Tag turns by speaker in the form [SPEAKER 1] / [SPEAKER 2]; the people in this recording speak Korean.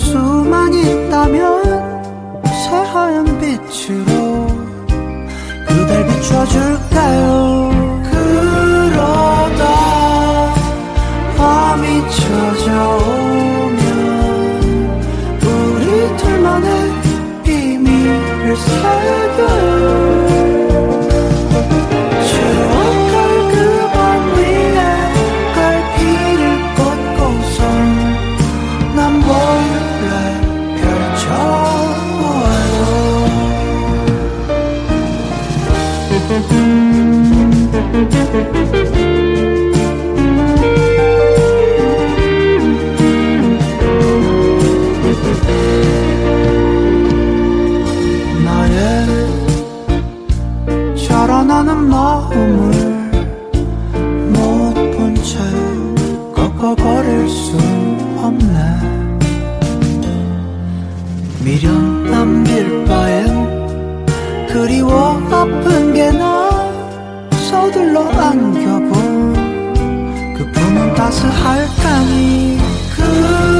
[SPEAKER 1] 수만 있다면 새하얀 빛으로 그댈 비춰줄까요? 그러다 밤이 찾아오면 우리 둘만의 비밀을 새겨요 나의 자라나는 마음을 못 본 채 꺾어버릴 순 없네. 미련 남길 바엔 그리워 서둘러 안겨본 그 품은 따스할까니 그